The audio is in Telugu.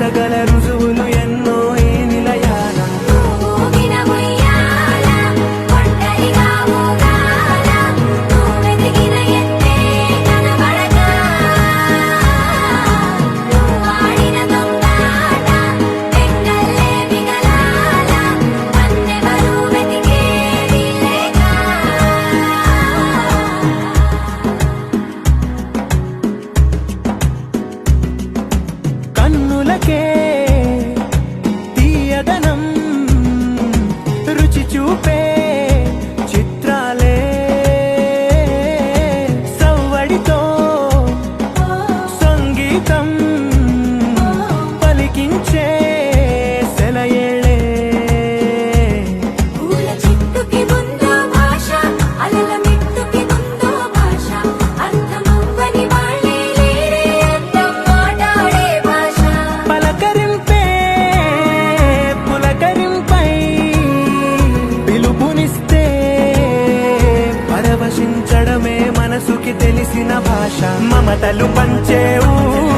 essa galera నాకే తీయదనం రుచి చూపే భాష. మమతలు పంచే ఊరు